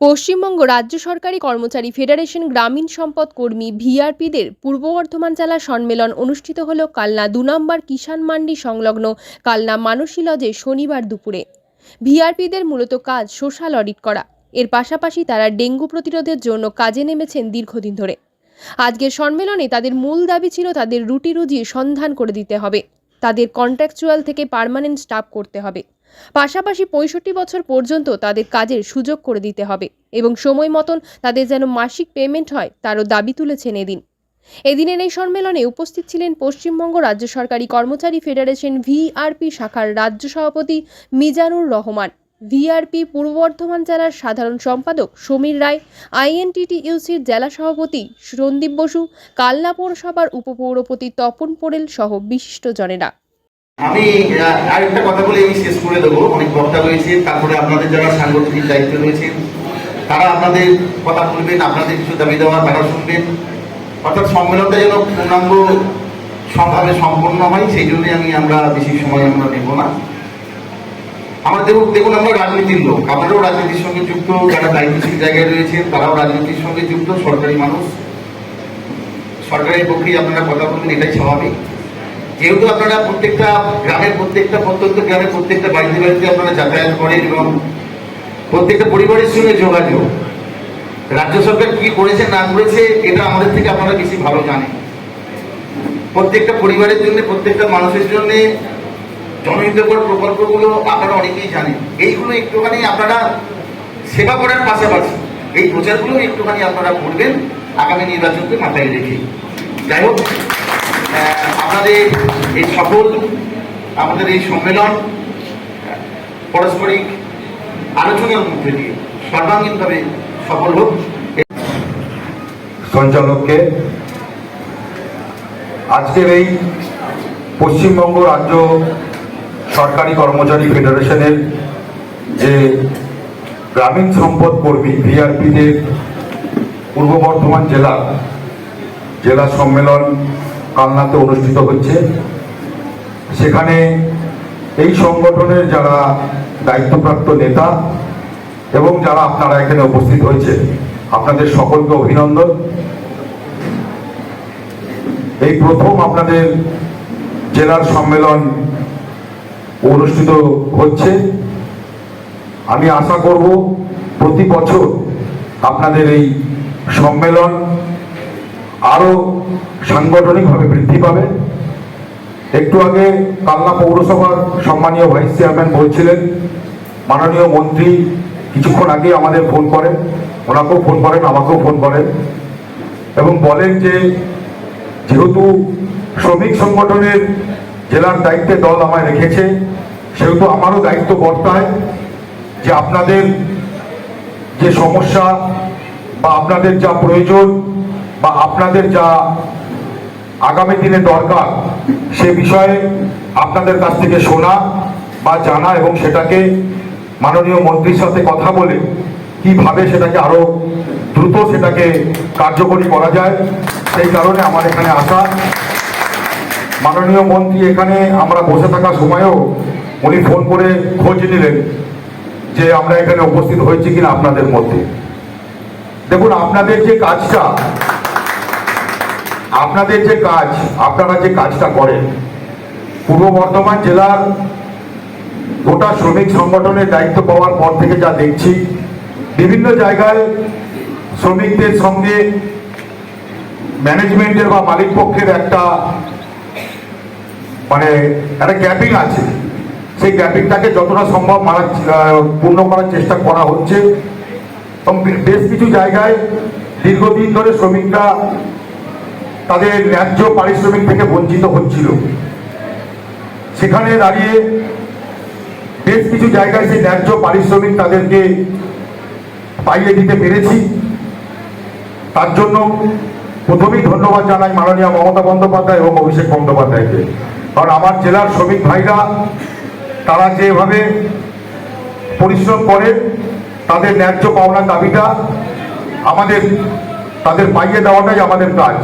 পশ্চিমবঙ্গ রাজ্য সরকারি কর্মচারী ফেডারেশন গ্রামীণ সম্পদ কর্মী ভিআরপিদের পূর্ব বর্ধমান জেলা সম্মেলন অনুষ্ঠিত হল কালনা দু নম্বর কিষাণ মান্ডি সংলগ্ন কালনা মানসী লজে শনিবার দুপুরে। ভিআরপিদের মূলত কাজ সোশ্যাল অডিট করা। এর পাশাপাশি তারা ডেঙ্গু প্রতিরোধের জন্য কাজে নেমেছেন দীর্ঘদিন ধরে। আজকের সম্মেলনে তাদের মূল দাবি ছিল তাদের রুটি রুজি সন্ধান করে দিতে হবে। তাদের কন্ট্রাকচুয়াল থেকে পার্মানেন্ট স্টাফ করতে হবে। পাশাপাশি পঁয়ষট্টি বছর পর্যন্ত তাদের কাজের সুযোগ করে দিতে হবে এবং সময় মতন তাদের যেন মাসিক পেমেন্ট হয় তারও দাবি তুলেছেন এদিন। এদিনের এই সম্মেলনে উপস্থিত ছিলেন পশ্চিমবঙ্গ রাজ্য সরকারি কর্মচারী ফেডারেশন ভিআরপি শাখার রাজ্য সভাপতি মিজানুর রহমান, ভিআরপি পূর্ব বর্ধমান জেলার সাধারণ সম্পাদক সমীর রায়, আইএনটিটিইউসির জেলা সভাপতি সন্দীপ বসু, কালনা পৌরসভার উপপৌরপতি তপন পোড়েল সহ বিশিষ্টজনেরা। আমি আরেকটা কথা বলে আমি শেষ করে দেবো। অনেক বক্তা রয়েছে, তারপরে আপনাদের যারা সাংগঠনিক দায়িত্ব রয়েছেন, তারা আপনাদের কথা বলবেন, আপনাদের কিছু দাবি দেওয়া তারা শুনবেন। অর্থাৎ সম্মেলনটা যেন পূর্ণাঙ্গ সম্ভাবে সম্পন্ন হয়, সেই জন্যই আমি আমরা বেশি সময় আমরা নেব না। আমার দেখুন দেখুন, আমরা রাজনীতির লোক। আপনারাও রাজনীতির সঙ্গে যুক্ত, যারা দায়িত্বশীল জায়গায় রয়েছেন, তারাও রাজনীতির সঙ্গে যুক্ত, সরকারি মানুষ। সরকারের পক্ষেই আপনারা কথা বলবেন, এটাই স্বাভাবিক। যেহেতু আপনারা প্রত্যেকটা গ্রামের প্রত্যেকটা, প্রত্যন্ত গ্রামের প্রত্যেকটা বাড়িতে বাড়িতে আপনারা যাতায়াত করেন এবং প্রত্যেকটা পরিবারের সঙ্গে যোগাযোগ, রাজ্য সরকার কি করেছে, না করেছে, এটা আমাদের থেকে আপনারা বেশি ভালো জানেন। প্রত্যেকটা পরিবারের জন্য, প্রত্যেকটা মানুষের জন্য জনহিতকর প্রকল্পগুলো আপনারা অনেকেই জানেন। এইগুলো একটুখানি আপনারা সেবা করার পাশাপাশি এই প্রচারগুলো একটুখানি আপনারা করবেন, আগামী নির্বাচনকে মাথায় রেখে। যাই হোক আপনাদের এই সফল, আমাদের এই সম্মেলন পারস্পরিক আলোচনার মধ্যে দিয়ে সর্বাঙ্গীনভাবে সফল হোক। সঞ্চালককে আজকের এই পশ্চিমবঙ্গ রাজ্য সরকারি কর্মচারী ফেডারেশনের যে গ্রামীণ সম্পদ কর্মী ভিআরপিদের পূর্ব বর্ধমান জেলা জেলা সম্মেলন কালনাতে অনুষ্ঠিত হচ্ছে। সেখানে এই সংগঠনের যারা দায়িত্বপ্রাপ্ত নেতা এবং যারা আপনারা এখানে উপস্থিত হয়েছে, আপনাদের সকলকে অভিনন্দন। এই প্রথম আপনাদের জেলার সম্মেলন অনুষ্ঠিত হচ্ছে। আমি আশা করব প্রতি বছর আপনাদের এই সম্মেলন আরও সাংগঠনিকভাবে বৃদ্ধি পাবে। একটু আগে কালনা পৌরসভার সম্মানীয় ভাইস চেয়ারম্যান বলছিলেন, মাননীয় মন্ত্রী কিছুক্ষণ আগে আমাদের ফোন করেন, ওনাকেও ফোন করেন, আমাকেও ফোন করেন এবং বলেন যে, যেহেতু শ্রমিক সংগঠনের জেলার দায়িত্বে দল আমায় রেখেছে, সেহেতু আমারও দায়িত্ব বর্তায় যে আপনাদের যে সমস্যা বা আপনাদের যা প্রয়োজন বা আপনাদের যা আগামী দিনে দরকার, সে বিষয়ে আপনাদের কাছ থেকে শোনা বা জানা এবং সেটাকে মাননীয় মন্ত্রীর সাথে কথা বলে কীভাবে সেটাকে আরও দ্রুত সেটাকে কার্যকরী করা যায়, সেই কারণে আমার এখানে আসা। মাননীয় মন্ত্রী এখানে আমরা বসে থাকার সময়ও উনি ফোন করে খোঁজ নিলেন যে আমরা এখানে উপস্থিত হয়েছি কিনা আপনাদের মধ্যে। দেখুন, আপনাদের যে কাজটা আপনাদের যে কাজ, আপনারা যে কাজটা করেন, পূর্ব বর্ধমান জেলার গোটা শ্রমিক সংগঠনের দায়িত্ব পাওয়ার পর থেকে যা দেখছি, বিভিন্ন জায়গায় শ্রমিকদের সঙ্গে ম্যানেজমেন্টের বা মালিক পক্ষের একটা মানে একটা গ্যাপিং আছে। সেই গ্যাপিংটাকে যতটা সম্ভব মারা, পূর্ণ করার চেষ্টা করা হচ্ছে। এবং বেশ কিছু জায়গায় দীর্ঘদিন ধরে শ্রমিকরা তাদের ন্যায্য পারিশ্রমিক থেকে বঞ্চিত হচ্ছিল। সেখানে দাঁড়িয়ে বেশ কিছু জায়গায় সেই ন্যায্য পারিশ্রমিক তাদেরকে পাইয়ে দিতে পেরেছি। তার জন্য প্রথমেই ধন্যবাদ জানাই মাননীয় মমতা বন্দ্যোপাধ্যায় এবং অভিষেক বন্দ্যোপাধ্যায়কে। কারণ আমার জেলার শ্রমিক ভাইরা, তারা যেভাবে পরিশ্রম করে, তাদের ন্যায্য পাওনার দাবিটা আমাদের, তাদের পাইয়ে দেওয়াটাই আমাদের কাজ।